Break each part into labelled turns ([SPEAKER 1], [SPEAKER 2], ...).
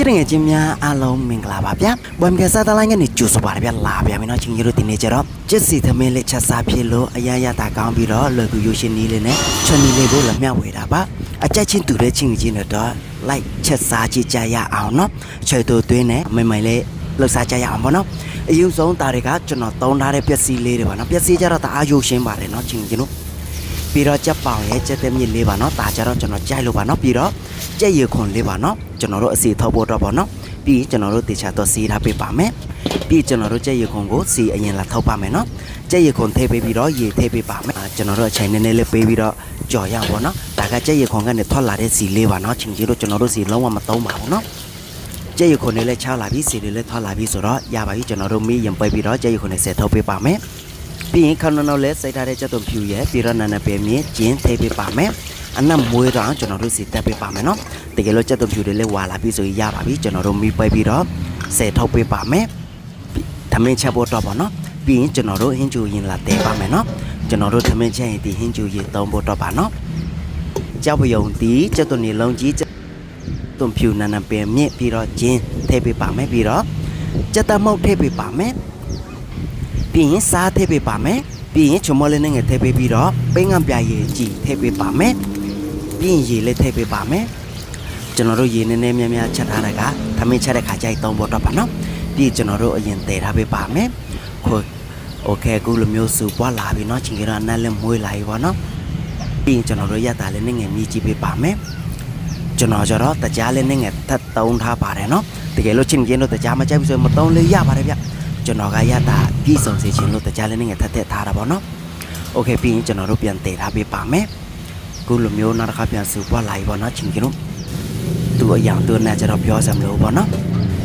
[SPEAKER 1] စ်တဲ့ငယ်ချင်းများအားလုံးမင်္ဂလာပါဗျာဘွမ်ကစားတလိုင်းကနေကြိုဆိုပါရဗျာလာဗျာမင်းတို့ချင်းကြီးတို့ဒီနေ့ကျတော့ကျစ်စီသမင်းလေးချက်စားဖြစ်လို့အရရတာကောင်းပြီးတော့လွယ်ကူရိုးရှင်းနီးလေးနဲ့ချွန်နီလေးကိုလည်းမျှဝေတာပါအကြက်ချင်းတူတဲ့ချင်းကြီးတွေတော့လိုက်ချက်စားကြည့်ကြရအောင်နော်ချွေတူသွင်းနဲ့မိမ့်မိန်လေးလှုပ်ရှားကြရအောင်ပေါ့နော်အယူဆုံးတာတွေကကျွန်တော်သုံးထားတဲ့ပျက်စီးလေးတွေပါနော်ပျက်စီးကြတော့တအားရိုးရှင်းပါတယ်နော်ချင်းကြီးတို့ ပြီးတော့ကြက်ပေါင်ရဲ့ကြက်တဲ့မြစ်လေးပါနော်ဒါကြတော့ကျွန်တော်ကြိုက်လို့ပါနော်ပြီးတော့ကြက်ရခွန်လေးပါနော်ကျွန်တော်တို့အစီထောက်ဖို့တော့ပါနော်ပြီးရင်ကျွန်တော်တို့တေချာတော့စီးထားပေးပါမယ်ပြီးကျွန်တော်တို့ကြက်ရခွန်ကိုစီအရင်လာထောက်ပါမယ်နော်ကြက်ရခွန်ထည့်ပေးပြီးတော့ရေထည့်ပေးပါမယ်အာကျွန်တော်တို့အချိန်နည်းနည်းလေးပေးပြီးတော့ကြော်ရအောင်ပေါ့နော်ဒါကကြက်ရခွန်ကနေထွက်လာတဲ့စီလေးပါနော်ချင်းကြီးတို့ကျွန်တော်တို့စီလုံးဝမသုံးပါဘူးနော်ကြက်ရခွန်လေးလည်းချလာပြီးစီလေးလည်းထွက်လာပြီးဆိုတော့ရပါပြီကျွန်တော်တို့မီးရင်ပိတ်ပြီးတော့ကြက်ရခွန်နဲ့ဆက်ထုတ်ပေးပါမယ် ပြီးရင်ခဏနောက်လဲစိတ်ထားတဲ့ချက်သွန်ဖြူရဲ့ပြီးတော့နာနာပဲမြင့်ကျင်းထိပ်ပေးပါမယ်အနက်မွေးတော့ကျွန်တော်တို့စီတက်ပေးပါမယ်နော်တကယ်လို့ချက်သွန်ဖြူတွေလည်းဝါလာပြီးဆိုရင်ရပါပြီကျွန်တော်တို့မိပဲပြီးတော့ဆယ်ထုတ်ပေးပါမယ်သမင်းချက်ဖို့တော့ပါနော်ပြီးရင်ကျွန်တော်တို့ဟင်းကျူရင်လာတဲပါမယ်နော်ကျွန်တော်တို့သမင်းချက်ရင်ဒီဟင်းကျူရင်သုံးဖို့တော့ပါနော်ကြောက်ပယုံဒီချက်သွန်နေလုံးကြီးချက်သွန်ဖြူနာနာပဲမြင့်ပြီးတော့ကျင်းထိပ်ပေးပါမယ်ပြီးတော့ချက်တမောက်ထိပ်ပေးပါမယ် ပြီးရင်စားထည့်ပေးပါမယ်ပြီးရင်ချုံမလေးနဲ့ငယ်ထည့်ပေးပြီးတော့ပိန်းငံပြရည်ကြည်ထည့်ပေးပါမယ်ပြီးရင်ရေလေးထည့်ပေးပါမယ်ကျွန်တော်တို့ရေနည်းနည်းများများချက်ထားတာကသမင်းချက်တဲ့ခါကျရင်သုံးဖို့တော့ပါနော်ပြီးရင်ကျွန်တော်တို့အရင်တည်ထားပေးပါမယ်ခုโอเคအခုလိုမျိုးစုပွားလာပြီเนาะချင်းကြီးတော့အနက်လည်းမွေးလာပြီပေါ့နော်ပြီးရင်ကျွန်တော်တို့ရက်တာလေးနဲ့ငယ်မြည်ကြည့်ပေးပါမယ်ကျွန်တော်ကျတော့တကြားလေးနဲ့ငယ်ထပ်သုံးထားပါတယ်เนาะတကယ်လို့ချင်းကြီးတို့တကြားမကြိုက်ဘူးဆိုရင်မသုံးလေးရပါတယ်ဗျ ကျွန်တော်ကရတာပြည်စုံစေခြင်းလို့တရားလည်းနဲ့ငယ်ထက်ထက်ထားတာပေါ့နော်။ Okay ပြီးရင်ကျွန်တော်တို့ပြန်တည်ထားပေးပါမယ်။ခုလိုမျိုးနောက်တစ်ခါပြန်စုပွားလာပြီပေါ့နော်ချင်းကြီးတို့။သူအရာသူနဲ့ကျွန်တော်ပြောစမလို့ပေါ့နော်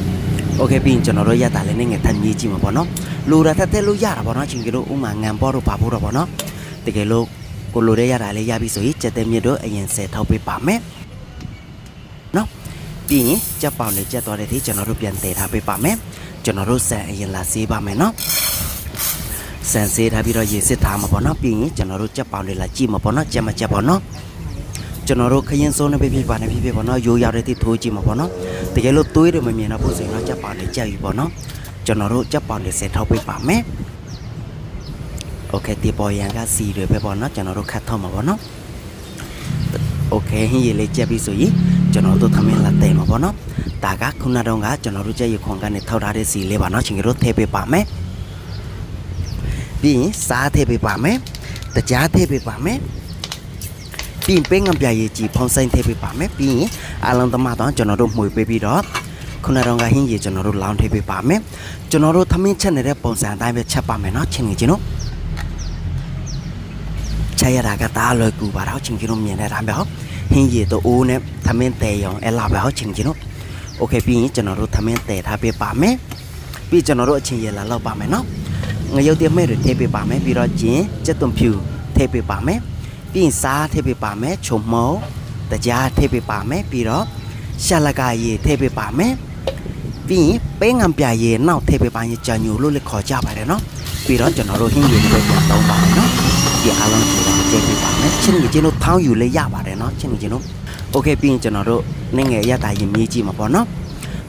[SPEAKER 1] ။ Okay ပြီးရင်ကျွန်တော်တို့ရတာလည်းနဲ့ငယ်ထပ်မြည်ကြည့်မှာပေါ့နော်။လူရထက်ထက်လို့ရတာပေါ့နော်ချင်းကြီးတို့ဥမာငံပေါ်တို့ပါဖို့တော့ပေါ့နော်။တကယ်လို့ကိုလိုတဲ့ရတာလေးရပြီဆိုရင်ကြက်တဲ့မြစ်တို့အရင်ဆယ်ထောက်ပေးပါမယ်။နော်။ပြီးရင်ကြက်ပေါင်လေးကြက်သွားတဲ့ဒီကျွန်တော်တို့ပြန်တည်ထားပေးပါမယ်။ ကျွန်တော်တို့ဆန်အရင်လာဆေးပါမယ်နော်ဆန်ဆေးထားပြီးတော့ရေစစ်ထားမှာပေါ့နော်ပြီးရင်ကျွန်တော်တို့ကြက်ပေါင်လေးလာကြည့်မှာပေါ့နော်ကြက်မကြက်ပေါ့နော်ကျွန်တော်တို့ခရင်စိုးနေပြပြပါနေပြပြပေါ့နော်ရိုးရတဲ့တိထိုးကြည့်မှာပေါ့နော်တကယ်လို့သွေးတွေမမြင်တော့ဘူးဆိုရင်တော့ကြက်ပေါင်လေးကြက်ပြီပေါ့နော်ကျွန်တော်တို့ကြက်ပေါင်လေးဆက်ထောက်ပေးပါမယ်โอเคဒီပေါ်ရန်ကစီတွေပဲပေါ့နော်ကျွန်တော်တို့ခတ်ထောက်မှာပေါ့နော်โอเคဟင်းရည်လေးကြက်ပြီဆိုရင်ကျွန်တော်တို့သမင်းလာတဲမှာပေါ့နော် ဒါကခုနတော့ကကျွန်တော်တို့ကြက်ရခွန်ကနေထောက်ထားတဲ့စီလေးပါเนาะချင်းတို့ထည့်ပေးပါမယ်ပြီးရင်စားထည့်ပေးပါမယ်တကြားထည့်ပေးပါမယ်ပြီးရင်ပင်းငံပြရည်ကြီးဖောင်းဆိုင်ထည့်ပေးပါမယ်ပြီးရင်အလုံးသမားတော့ကျွန်တော်တို့မှွေပေးပြီးတော့ခုနတော့ကဟင်းရည်ကျွန်တော်တို့လောင်းထည့်ပေးပါမယ်ကျွန်တော်တို့သမင်းချက်နေတဲ့ပုံစံအတိုင်းပဲချက်ပါမယ်เนาะချင်းကြီးတို့ချက်ရတာကတားလွယ်ကူပါတော့ချင်းကြီးတို့မြင်တဲ့အတိုင်းပဲဟောဟင်းရည်တို့အိုးနဲ့သမင်းတဲရောင်အဲ့လာပဲဟောချင်းကြီးတို့ โอเคပြီးရင်ကျွန်တော်တို့သမင်းတည်ထားပေးပါမယ်ပြီးကျွန်တော်တို့အချင်းရလာလောက်ပါမယ်နော်ငရုတ်တမဲတွေထည့်ပေးပါမယ်ပြီးတော့ဂျင်းကြက်သွန်ဖြူထည့်ပေးပါမယ်ပြီးရင်စားထည့်ပေးပါမယ်ချုံမောတကြားထည့်ပေးပါမယ်ပြီးတော့ရှာလကာရေထည့်ပေးပါမယ်ပြီးရင်ပဲငံပြရေနောက်ထည့်ပေးပါရင်ကြာညိုလို့လည်းခေါ်ကြပါတယ်နော်ပြီးတော့ကျွန်တော်တို့ဟင်းရည်တွေပြန်တောင်းပါမယ်နော်ဒီအားလုံးကိုတော့ကြည့်ပေးပါမယ်ချင်းကြီးချင်းတို့ထောင်းယူလေးရပါတယ်နော်ချင်းကြီးချင်းတို့ โอเคပြီးရင်ကျွန်တော်တို့နငယ်ရတာရင်မြည်ကြည့်မှာပေါ့နော်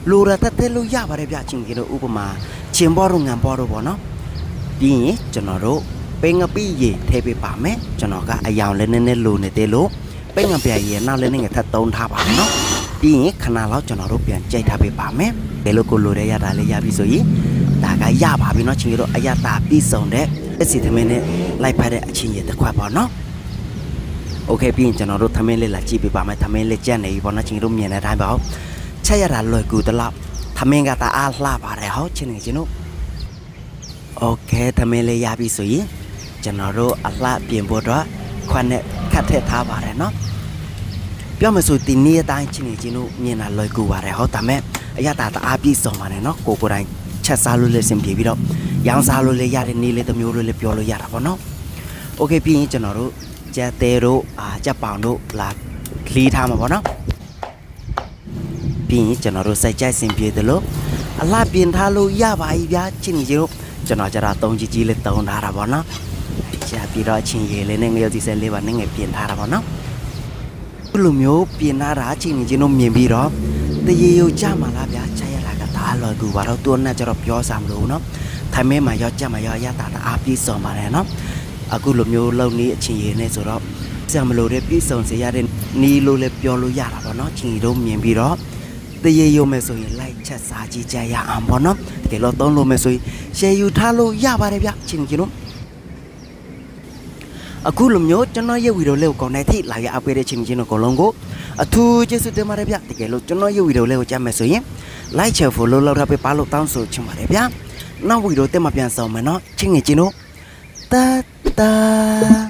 [SPEAKER 1] လူရတက်တက်လို့ရပါတယ်ဗျချင်းကြီးတို့ဥပမာချင်းဘောတို့ငံဘောတို့ပေါ့နော်ပြီးရင်ကျွန်တော်တို့ပိငပိရေထည့်ပေးပါမယ်ကျွန်တော်ကအယောင်လည်းနည်းနည်းလိုနေသေးလို့ပိငပြရေနောက်လည်းနည်းငယ်ထပ်သုံးထားပါမယ်နော်ပြီးရင်ခဏလောက်ကျွန်တော်တို့ပြန်ကြိတ်ထားပေးပါမယ်ဘယ်လိုကိုလိုတဲ့ရတာလေးရပြီဆိုရင်ဒါကရပါပြီနော်ချင်းကြီးတို့အရတာပြီးဆုံးတဲ့အစီသမင်းနဲ့လိုက်ဖက်တဲ့အချင်းကြီးတစ်ခွက်ပေါ့နော် โอเคပြီးရင်ကျွန်တော်တို့သမင်းလေးလာကြည့်ပေးပါမယ်သမင်းလေးကြက်နေပြီပေါ့နော်ချင်းတို့မြင်တဲ့အတိုင်းပါဟုတ်ချက်ရတာလွယ်ကူတလောက်သမင်းကတအားလှပါတယ်ဟုတ်ချင်းနေချင်းတို့โอเคသမင်းလေးရပြီဆိုရင်ကျွန်တော်တို့အလှပြင်ဖို့တော့ခွန်းနဲ့ခတ်ထည့်ထားပါတယ်နော်ပြောမဆိုဒီနေ့အတိုင်းချင်းနေချင်းတို့မြင်တာလွယ်ကူပါတယ်ဟုတ်ဒါမဲ့အရတာတအားပြည့်စုံပါတယ်နော်ကိုကိုယ်တိုင်ချက်စားလို့လည်းစင်ပြေပြီးတော့ရောင်းစားလို့လည်းရတဲ့နေ့လေးတစ်မျိုးလို့လည်းပြောလို့ရတာပေါ့နော်โอเคပြီးရင်ကျွန်တော်တို့ ကြက်သေးတို့အာကြက်ပောင်တို့လာခလီးထားမှာပေါ့နော်ပြီးရင်ကျွန်တော်တို့စိုက်ကြိုက်စင်ပြေတယ်လို့အလှပြင်ထားလို့ရပါ E ဗျာချင်းကြီးတို့ကျွန်တော်ကြတာတုံးကြီးကြီးလေးတုံးထားတာပေါ့နော်ကြာပြီးတော့ချင်းရည်လေးနဲ့ငရုတ်စီစဲလေးပါနဲ့ငယ်ပြင်ထားတာပေါ့နော်ဒီလိုမျိုးပြင်ထားတာချင်းကြီးတို့မြင်ပြီးတော့တရေယုံကြမှာလားဗျာချရတာကဒါလော်ကူပါတော့တွန်းနဲ့ကျတော့ပြောစားမလို့နော်ထိုင်မဲမှာရောကြမှာရောအရတာတအားပြေဆုံးပါတယ်နော် အခုလိုမျိုးလုံနေအချင်းရည်နဲ့ဆိုတော့ဆံမလို့တဲ့ပြေဆုံးစေရတဲ့နီးလို့လည်းပြောလို့ရတာပေါ့နော်ချင်းရီတို့မြင်ပြီးတော့တရေယုံမဲ့ဆိုရင်လိုက်ချက်စားကြည့်ကြရအောင်ပေါ့နော်တကယ်လို့သုံးလို့မဲ့ဆိုရင်ရှယ်ယူထားလို့ရပါတယ်ဗျချင်းကြီးတို့အခုလိုမျိုးကျွန်တော်ရဲ့ဗီဒီယိုလေးကိုကောင်းတဲ့ထိလာရအပ်ပေးတဲ့ချင်းချင်းတို့အကုန်လုံးကိုအထူးကျေးဇူးတင်ပါတယ်ဗျတကယ်လို့ကျွန်တော်ရဲ့ဗီဒီယိုလေးကိုကြည့်မယ်ဆိုရင် like share follow လုပ်ထားပေးပါလို့တောင်းဆိုချင်ပါတယ်ဗျနောက်ဗီဒီယိုတက်မှပြန်ဆောင်မယ်နော်ချင်းငယ်ချင်းတို့ တတ်တာ